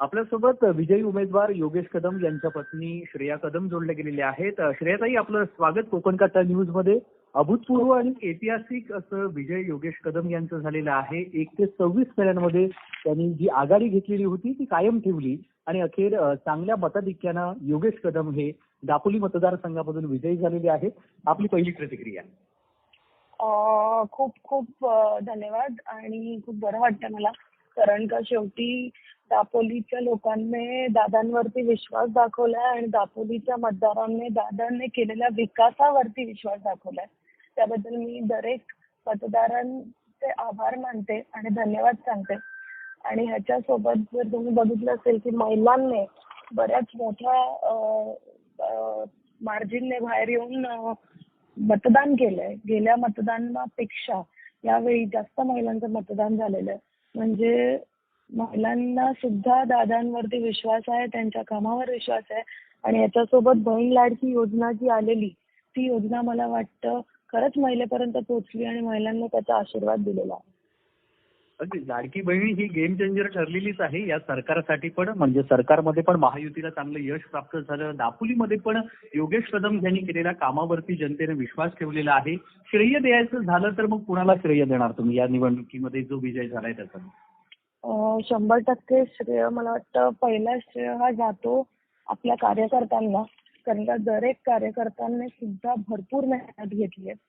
आपल्यासोबत विजयी उमेदवार योगेश कदम यांच्या पत्नी श्रेया कदम जोडले गेलेले आहेत. श्रेयाताई आपलं स्वागत कोकण न्यूजमध्ये अभूतपूर्व आणि ऐतिहासिक असं विजय योगेश कदम यांचं झालेलं आहे. एक ते सव्वीस फेऱ्यांमध्ये त्यांनी जी आघाडी घेतलेली होती ती कायम ठेवली. आणि अखेर चांगल्या मताधिक्यानं योगेश कदम हे दापोली मतदारसंघामधून विजयी झालेले आहेत. आपली पहिली प्रतिक्रिया. खूप खूप धन्यवाद आणि खूप बरं वाटतं मला. कारण का शेवटी दापोलीच्या लोकांनी दादांवरती विश्वास दाखवलाय आणि दापोलीच्या मतदारांनी दादांनी केलेल्या विकासावरती विश्वास दाखवलाय. त्याबद्दल मी दरेक मतदारांचे आभार मानते आणि धन्यवाद सांगते. आणि ह्याच्यासोबत जर तुम्ही बघितलं असेल की महिलांनी बऱ्याच मोठ्या मार्जिनने बाहेर येऊन मतदान केलंय. गेल्या मतदानापेक्षा यावेळी जास्त महिलांचं मतदान झालेलं आहे. म्हणजे महिलांना सुद्धा दादांवरती विश्वास आहे त्यांच्या कामावर विश्वास आहे आणि याच्यासोबत बहीण लाडकी योजना जी आलेली ती योजना मला वाटतं खरंच महिलेपर्यंत पोहोचली आणि महिलांना त्याचा आशीर्वाद दिलेला आहे. अगदी. लाडकी बहीण ही गेम चेंजर ठरलेलीच आहे. या सरकारसाठी पण म्हणजे सरकारमध्ये पण महायुतीला चांगलं यश प्राप्त झालं. दापोलीमध्ये पण योगेश कदम यांनी केलेल्या कामावरती जनतेने विश्वास ठेवलेला आहे. श्रेय द्यायचं झालं तर मग कुणाला श्रेय देणार तुम्ही या निवडणुकीमध्ये जो विजय झालाय त्याचा? शंभर टक्के श्रेय मला वाटतं. पहिला श्रेय हा जातो आपल्या कार्यकर्त्यांना. कारण का दरेक कार्यकर्त्यांनी सुद्धा भरपूर मेहनत घेतली आहे.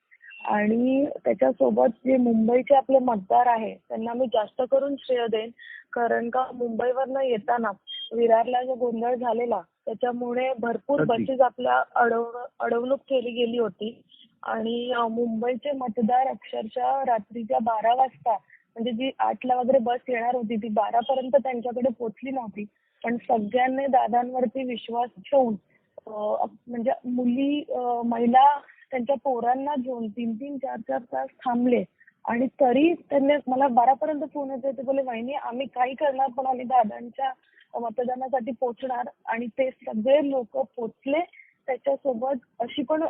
आणि त्याच्यासोबत जे मुंबईचे आपले मतदार आहे त्यांना मी जास्त करून श्रेय देईन. कारण का मुंबईवरनं येताना विरारला जो गोंधळ झालेला त्याच्यामुळे भरपूर. बसेस आपल्या अडव अडवणूक केली गेली होती. आणि मुंबईचे मतदार अक्षरशः रात्रीच्या बारा वाजता म्हणजे जी आठला वगैरे बस येणार होती ती बारा पर्यंत त्यांच्याकडे पोहोचली नव्हती. पण सगळ्यांनी दादांवरती विश्वास ठेवून म्हणजे मुली महिला त्यांच्या पोरांना घेऊन तीन तीन चार चार तास थांबले. आणि तरी त्यांनी मला बारापर्यंत फोन येत ते बोले वहिनी आम्ही काही करणार पण आम्ही दादांच्या मतदानासाठी पोहोचणार. आणि ते सगळे लोक पोचले त्याच्यासोबत अशी पण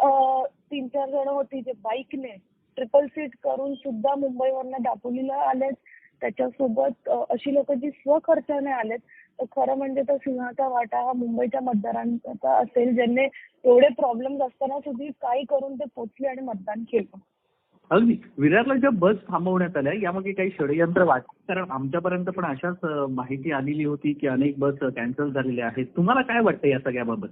तीन चार जण होती जे बाईकने ट्रिपल सीट करून सुद्धा मुंबईवरनं दापोलीला आलेत. त्याच्यासोबत अशी लोक जी स्वखर्चाने आलेत तर खरं म्हणजे तर सिंहाचा वाटा हा मुंबईच्या मतदारांचा असेल ज्यांनी एवढे प्रॉब्लेम्स असताना सुद्धा काही करून ते पोचले आणि मतदान केलं. अगदी. विरारला ज्या बस थांबवण्यात आल्या यामागे काही षडयंत्र वाटतं कारण आमच्यापर्यंत पण अशाच माहिती आलेली होती की अनेक बस कॅन्सल झालेल्या आहेत. तुम्हाला काय वाटतं या सगळ्याबाबत?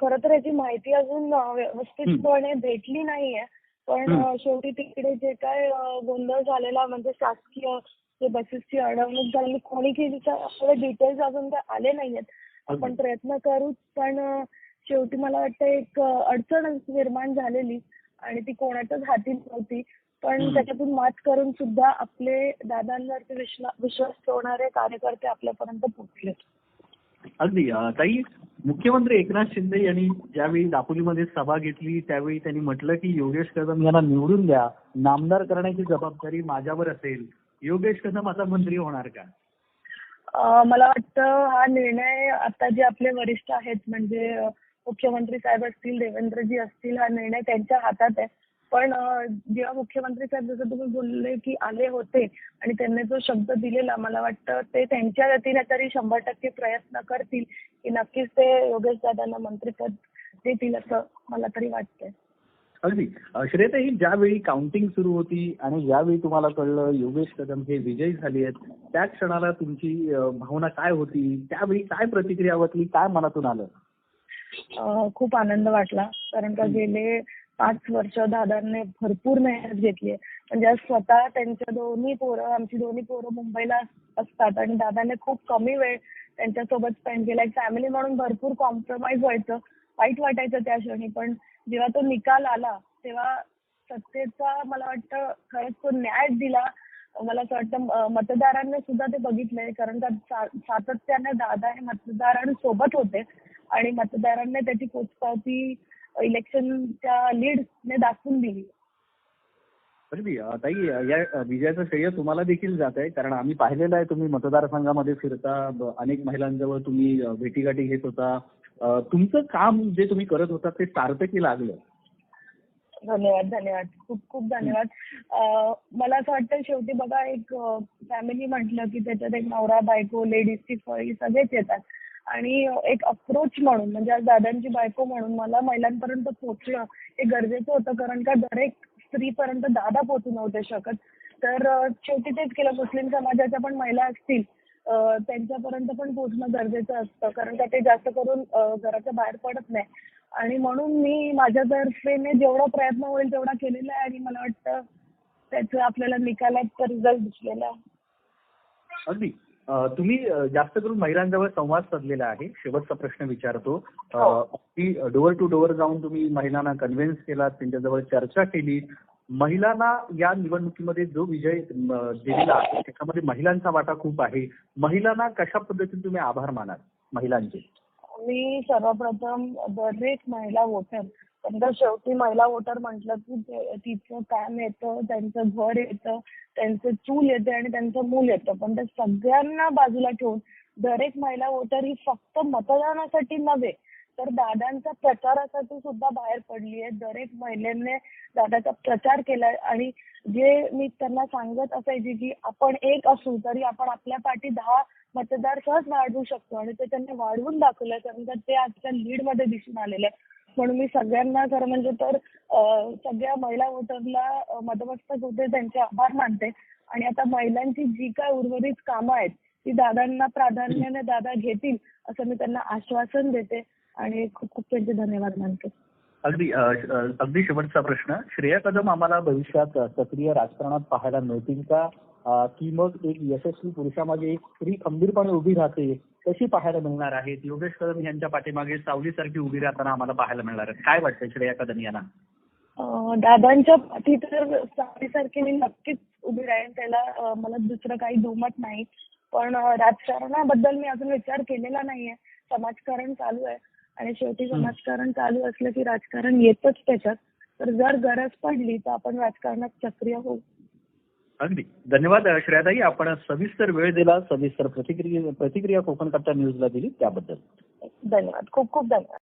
खरं तर याची माहिती अजून व्यवस्थितपणे भेटली नाहीये. पण शेवटी तिकडे जे काय गोंधळ झालेला म्हणजे शासकीय जे बसेसची अडवणूक झालेली कोणी केली तर डिटेल्स अजून काय आले नाहीयेत. आपण प्रयत्न करू पण शेवटी मला वाटतं एक अडचण निर्माण झालेली आणि ती कोणाच्याच हाती नव्हती. पण. त्याच्यातून मात करून सुद्धा आपले दादांवरती विश्वा- विश्वास ठेवणारे कार्यकर्ते आपल्यापर्यंत पोहोचले अगदी. ताई मुख्यमंत्री एकनाथ शिंदे यांनी ज्यावेळी दापोलीमध्ये सभा घेतली त्यावेळी त्यांनी म्हटलं की योगेश कदम यांना निवडून द्या. नामदार करण्याची जबाबदारी माझ्यावर असेल. योगेश कदम आता मंत्री होणार का? मला वाटतं हा निर्णय आता जे आपले वरिष्ठ आहेत म्हणजे मुख्यमंत्री साहेब असतील देवेंद्रजी असतील हा निर्णय त्यांच्या हातात आहे. पण जेव्हा मुख्यमंत्री साहेब जसं तुम्ही बोलले की आले होते आणि त्यांनी जो शब्द दिलेला मला वाटतं ते त्यांच्या वतीने तरी शंभर टक्के प्रयत्न करतील की नक्कीच ते योगेश दादांना मंत्रीपद देतील असं मला तरी वाटतंय. अगदी. श्रेयताई ज्यावेळी काउंटिंग सुरू होती आणि ज्यावेळी तुम्हाला कळलं योगेश कदम हे विजयी झाले आहेत त्या क्षणाला तुमची भावना काय होती? त्यावेळी काय प्रतिक्रिया वाटली काय मनातून आलं? खूप आनंद वाटला कारण का गेले पाच वर्ष दादांनी भरपूर मेहनत घेतली म्हणजे स्वतः त्यांच्या दोन्ही पोरं आमची दोन्ही पोरं मुंबईला असतात आणि दादाने खूप कमी वेळ त्यांच्यासोबत स्पेंड केला. एक फॅमिली म्हणून भरपूर कॉम्प्रोमाइज व्हायचं वाईट वाटायचं त्या क्षणी. पण जेव्हा तो निकाल आला तेव्हा सत्तेचा मला वाटतं खरंच तो न्याय दिला. मला असं वाटतं मतदारांनी सुद्धा ते बघितलंय. कारण का सातत्याने दादा हे मतदारांसोबत होते. आणि मतदारांनी त्याची पोचपावती इलेक्शनच्या लीडने दाखवून दिली. ताई या विजयाचं श्रेय तुम्हाला देखील जात आहे कारण आम्ही पाहिलेलं आहे तुम्ही मतदारसंघामध्ये फिरता अनेक महिलांजवळ तुम्ही भेटीगाठी घेत होता. तुमचं काम जे तुम्ही करत होता ते सार्थकी लागलं. धन्यवाद धन्यवाद. खूप खूप धन्यवाद. मला असं वाटतं शेवटी बघा एक फॅमिली म्हटलं की त्याच्यात एक नवरा बायको लेडीजची फळी सगळेच येतात. आणि एक अप्रोच म्हणून म्हणजे आज दादांची बायको म्हणून मला महिलांपर्यंत पोहोचणं हे गरजेचं होतं. कारण का दरेक स्त्रीपर्यंत दादा पोहोचू नव्हते शकत. तर शेवटी तेच केलं. मुस्लिम समाजाच्या पण महिला असतील त्यांच्यापर्यंत पण पोहोचणं गरजेचं असतं. कारण का ते जास्त करून घराच्या बाहेर पडत नाही. आणि म्हणून मी माझ्यातर्फेने जेवढा प्रयत्न होईल तेवढा केलेला आहे. आणि मला वाटतं त्याचं आपल्याला निकालात रिझल्ट दिसलेला अगदी. तुम्ही जास्त करून महिलांजवळ संवाद साधलेला आहे. शेवटचा प्रश्न विचारतो. हो. अगदी डोअर टू डोअर जाऊन तुम्ही महिलांना कन्व्हिन्स केला त्यांच्याजवळ चर्चा केली. महिलांना या निवडणुकीमध्ये जो विजय दिलेला आहे त्याच्यामध्ये महिलांचा वाटा खूप आहे. महिलांना कशा पद्धतीने तुम्ही आभार मानाल महिलांचे? मी सर्वप्रथम दरेक महिला वोटर नंतर शेवटी महिला वोटर म्हटलं की तिचं काम येतं त्यांचं घर येतं त्यांचं चूल येते आणि त्यांचं मूल येतं. पण त्या सगळ्यांना बाजूला ठेवून दरेक महिला वोटर ही फक्त मतदानासाठी नव्हे तर दादांच्या प्रचारासाठी सुद्धा बाहेर पडली आहे दरेक महिलेने दादाचा प्रचार केलाय. आणि जे मी त्यांना सांगत असायची की आपण एक असू तरी आपण आपल्या पाठी दहा मतदार सहज वाढवू शकतो. आणि ते त्यांनी वाढवून दाखवलंय कारण ते आजच्या लीडमध्ये दिसून आलेले आहे म्हणून मी सगळ्यांना खरं म्हणजे तर सगळ्या महिला वोटरला मतमस्तक होते त्यांचे आभार मानते. आणि आता महिलांची जी काय उर्वरित कामं आहेत ती दादांना प्राधान्याने दादा घेतील असं मी त्यांना आश्वासन देते. आणि खूप खूप त्यांचे धन्यवाद मानते. अगदी अगदी शेवटचा प्रश्न. श्रेया कदम आम्हाला भविष्यात सक्रिय राजकारणात पाहायला मिळतील का? की मग एक यशस्वी पुरुषामध्ये एक स्त्री खंबीरपणे उभी राहते कशी पाहायला मिळणार आहेत? योगेश कदम यांच्या पाठीमागे सावलीसारखी उभी राहताना आम्हाला पाहायला मिळणार आहे काय वाटतं श्रेया कदम यांना? दादांच्या पाठी तर सावलीसारखी मी नक्कीच उभी राहीन. त्याला मला दुसरं काही दुमत नाही. पण राजकारणाबद्दल मी अजून विचार केलेला नाहीये. समाजकारण चालू आहे. आणि शेवटी समाजकारण चालू असलं की राजकारण येतच त्याच्यात. तर जर गरज पडली तर आपण राजकारणात सक्रिय होऊ. अगदी. धन्यवाद श्रेयाताई आपण सविस्तर वेळ दिला सविस्तर प्रतिक्रिया प्रतिक्रिया कोकण न्यूजला दिली त्याबद्दल. धन्यवाद. खूप खूप धन्यवाद.